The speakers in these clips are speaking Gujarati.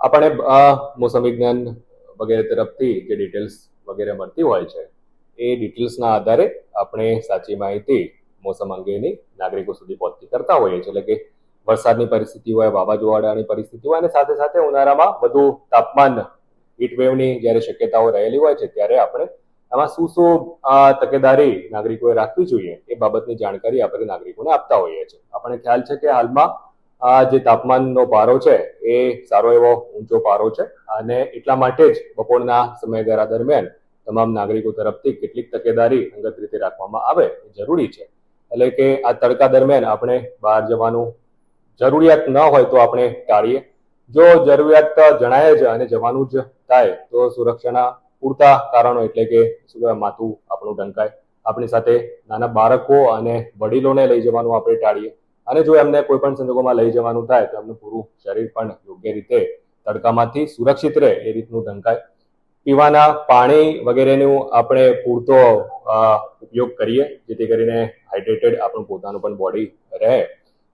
આપણે મોસમ વિજ્ઞાન વગેરે તરફથી જે ડિટેલ્સ વગેરે મળતી હોય છે, એ ડિટેલ્સના આધારે આપણે સાચી માહિતી મોસમ અંગેની નાગરિકો સુધી પહોંચતી કરતા હોઈએ છીએ. એટલે કે વરસાદની પરિસ્થિતિ હોય, વાવાઝોડાની પરિસ્થિતિ હોય અને સાથે સાથે ઉનાળામાં વધુ તાપમાન હીટવેવની જ્યારે શક્યતાઓ રહેલી હોય છે, ત્યારે આપણે આમાં શું શું તકેદારી નાગરિકોએ રાખવી જોઈએ એ બાબતની જાણકારી આપણે નાગરિકોને આપતા હોઈએ છીએ. આપણે ખ્યાલ છે કે હાલમાં આ જે તાપમાનનો પારો છે, એ સારો એવો ઊંચો પારો છે અને એટલા માટે જ બપોરના સમયગાળા દરમિયાન તમામ નાગરિકો તરફથી કેટલીક તકેદારી અંગત રીતે રાખવામાં આવે જરૂરી છે. એટલે કે આ તડકા દરમિયાન આપણે બહાર જવાનું જરૂરિયાત ન હોય તો આપણે ટાળીએ. જો જરૂરિયાત જણાય જ અને જવાનું જ થાય તો સુરક્ષાના પૂરતા કારણો એટલે કે શું માથું આપણું ઢંકાય. આપણી સાથે નાના બાળકો અને વડીલોને લઈ જવાનું આપણે ટાળીએ. અને જો એમને કોઈ પણ સંજોગોમાં લઈ જવાનું થાય તો એમનું પૂરું શરીર પણ યોગ્ય રીતે તડકામાંથી સુરક્ષિત રહે એ રીતનું ઢંકાય પીવાના પાણી વગેરેનું આપણે પૂરતો ઉપયોગ કરીએ, જેથી કરીને હાઇડ્રેટેડ આપણું પોતાનું પણ બોડી રહે.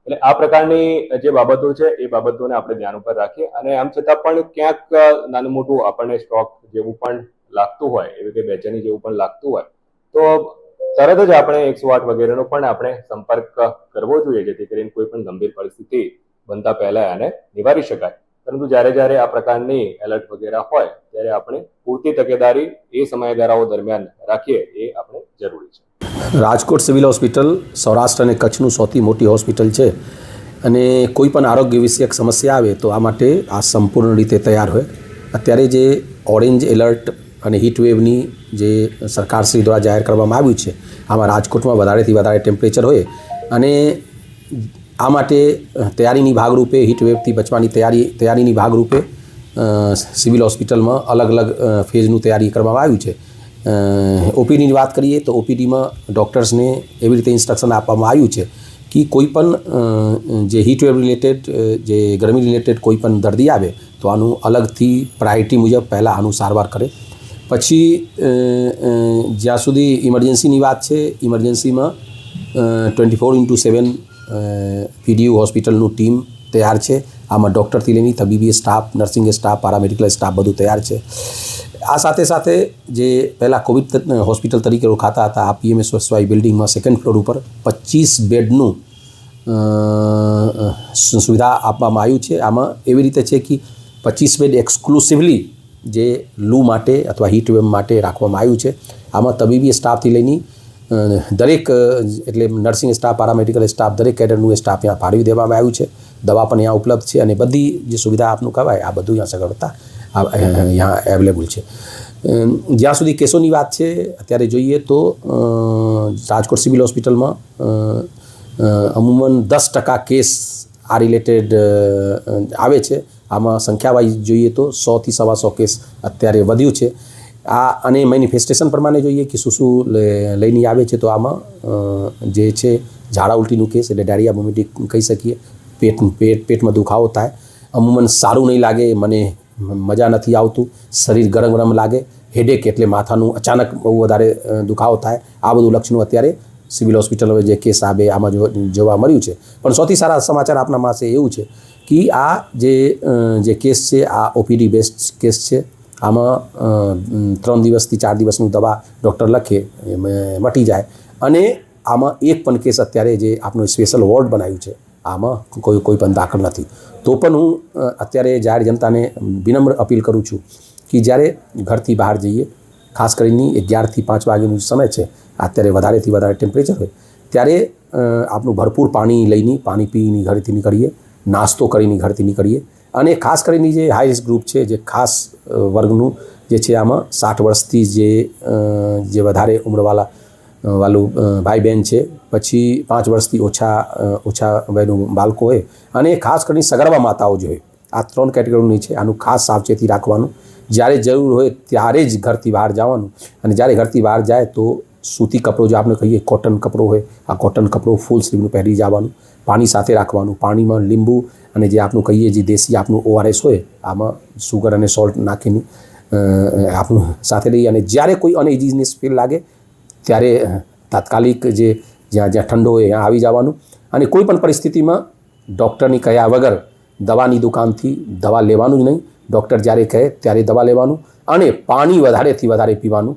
એટલે આ પ્રકારની જે બાબતો છે એ બાબતોને આપણે ધ્યાન ઉપર રાખીએ અને આમ છતાં પણ ક્યાંક નાનું મોટું આપણને સ્ટોક જેવું પણ લાગતું હોય, એવી કે બેચેની જેવું પણ લાગતું હોય, તો તરત જ આપણે એકસો આઠ વગેરેનો પણ આપણે સંપર્ક કરવો જોઈએ, જેથી કરીને કોઈ પણ ગંભીર પરિસ્થિતિ બનતા પહેલા આને નિવારી શકાય. પરંતુ જ્યારે જ્યારે આ પ્રકારની એલર્ટ વગેરે હોય, ત્યારે આપણે પૂરતી તકેદારી એ સમયગાળાઓ દરમિયાન રાખીએ એ આપણે જરૂરી છે. રાજકોટ સિવિલ હોસ્પિટલ, સૌરાષ્ટ્ર અને કચ્છનું સૌથી મોટી હોસ્પિટલ છે અને કોઈ પણ આરોગ્ય વિષયક સમસ્યા આવે તો આ માટે આ સંપૂર્ણ રીતે તૈયાર હોય. અત્યારે જે ઓરેન્જ એલર્ટ અને હીટવેવની જે સરકારશ્રી દ્વારા જાહેર કરવામાં આવ્યું છે, આમાં રાજકોટમાં વધારેથી વધારે ટેમ્પરેચર હોય અને આ માટે તૈયારીની ભાગરૂપે હીટવેવથી બચવાની તૈયારી, તૈયારીની ભાગરૂપે સિવિલ હોસ્પિટલમાં અલગ અલગ ફેઝનું તૈયારી કરવામાં આવ્યું છે. ઓપીડીની વાત કરીએ તો ઓપીડીમાં ડૉક્ટર્સને એવી રીતે ઇન્સ્ટ્રક્શન આપવામાં આવ્યું છે કે કોઈ પણ જે હીટવેવ રિલેટેડ જે ગરમી રિલેટેડ કોઈ પણ દર્દી આવે તો આનું અલગથી પ્રાયોરિટી મુજબ પહેલાં આનું સારવાર કરે. પછી જ્યાં સુધી ઇમરજન્સીની વાત છે, ઇમરજન્સીમાં twenty four into seven PDU હોસ્પિટલનું ટીમ તૈયાર છે. આમાં ડૉક્ટરથી લઈને તબીબી staff, nursing staff, paramedical staff બધું તૈયાર છે. આ સાથે સાથે જે પહેલાં કોવિડ હોસ્પિટલ તરીકે ઓળખાતા હતા, આ પીએમએસ વાય બિલ્ડિંગમાં સેકન્ડ ફ્લોર ઉપર પચીસ બેડનું સુવિધા આપવામાં આવ્યું છે. આમાં એવી રીતે છે કે પચીસ બેડ એક્સક્લુસિવલી જે લૂ માટે અથવા હીટ વેવ માટે રાખવામાં આવ્યું છે. આમાં તબીબી સ્ટાફથી લઈને દરેક એટલે નર્સિંગ સ્ટાફ પારામેડિકલ સ્ટાફ દરેક કેડરનું સ્ટાફ ત્યાં ફાળવી દેવામાં આવ્યું છે. દવા પણ અહીંયા ઉપલબ્ધ છે અને બધી જે સુવિધા આપનું કહેવાય, આ બધું અહીંયા સગવડતા અહીંયા અવેલેબલ છે. જ્યાં સુધી કેસોની વાત છે, અત્યારે જોઈએ તો રાજકોટ સિવિલ હોસ્પિટલમાં અમુમન દસ ટકા કેસ આ રિલેટેડ આવે છે. આમાં સંખ્યા વાઇઝ જોઈએ તો સોથી સવા સો કેસ અત્યારે વધ્યું છે. આ અને મેનિફેસ્ટેશન પ્રમાણે જોઈએ કે શું શું લઈને આવે છે તો આમાં જે છે ઝાડા ઉલટીનું કેસ એટલે ડાયરિયા વોમિટિંગ કહી શકીએ. પેટ પેટ, પેટમાં દુખાવો થાય. અમુમન સારું નહીં લાગે, મને મજા નથી આવતું. શરીર ગરમ ગરમ લાગે. હેડેક એટલે માથાનું અચાનક બહુ વધારે દુખાવો થાય. આ બધું લક્ષણો અત્યારે સિવિલ હોસ્પિટલ હવે જે કેસ આવે આમાં જોવા મળ્યું છે. પણ સૌથી સારા સમાચાર આપના પાસે એવું છે કે આ જે જે કેસ છે, આ ઓપીડી બેસ્ડ કેસ છે, આમાં ત્રણ દિવસથી ચાર દિવસનું દવા ડૉક્ટર લખે મટી જાય. અને આમાં એક પણ કેસ અત્યારે જે આપણું સ્પેશિયલ વોર્ડ બનાવ્યું છે, આમાં કોઈ કોઈ પણ દાખલ નથી. તો પણ હું અત્યારે જાહેર જનતાને વિનમ્ર અપીલ કરું છું કે જ્યારે ઘરથી બહાર જઈએ ખાસ કરીને અગિયારથી પાંચ વાગ્યાનું સમય છે, અત્યારે વધારેથી વધારે ટેમ્પરેચર હોય, ત્યારે આપણું ભરપૂર પાણી લઈને પાણી પીને ઘરેથી નીકળીએ, નાસ્તો કરીને ઘરથી નીકળીએ. અને ખાસ કરીને જે હાઈ રિસ્ક ગ્રુપ છે, જે ખાસ વર્ગનું જે છે આમાં સાઠ વર્ષથી જે જે વધારે ઉંમરવાળા વાલું ભાઈ બહેન છે, પછી પાંચ વર્ષથી ઓછા ઓછા વયનું બાળકો હોય. અને ખાસ કરીને સગર્ભા માતાઓ જે હોય, આ ત્રણ કેટેગરીની છે, આનું ખાસ સાવચેતી રાખવાનું. જ્યારે જરૂર હોય ત્યારે જ ઘરથી બહાર જવાનું. અને જ્યારે ઘરથી બહાર જાય તો સૂતી કપડો જે આપણે કહીએ કોટન કપડો હોય, આ કોટન કપડો ફૂલ સ્લીવનું પહેરી જવાનું, પાણી સાથે રાખવાનું. પાણીમાં લીંબુ અને જે આપણું કહીએ જે દેશી આપણું ઓઆરએસ હોય, આમાં સુગર અને સોલ્ટ નાખીને આપણું સાથે લઈએ અને જ્યારે કોઈ અનઇઝીનેસ ફીલ લાગે, ત્યારે તાત્કાલિક જે જ્યાં જ્યાં ઠંડો હોય ત્યાં આવી જવાનું. અને કોઈ પણ પરિસ્થિતિમાં ડૉક્ટરની કહ્યા વગર દવાની દુકાનથી દવા લેવાનું જ નહીં. ડૉક્ટર જ્યારે કહે ત્યારે દવા લેવાનું અને પાણી વધારેથી વધારે પીવાનું.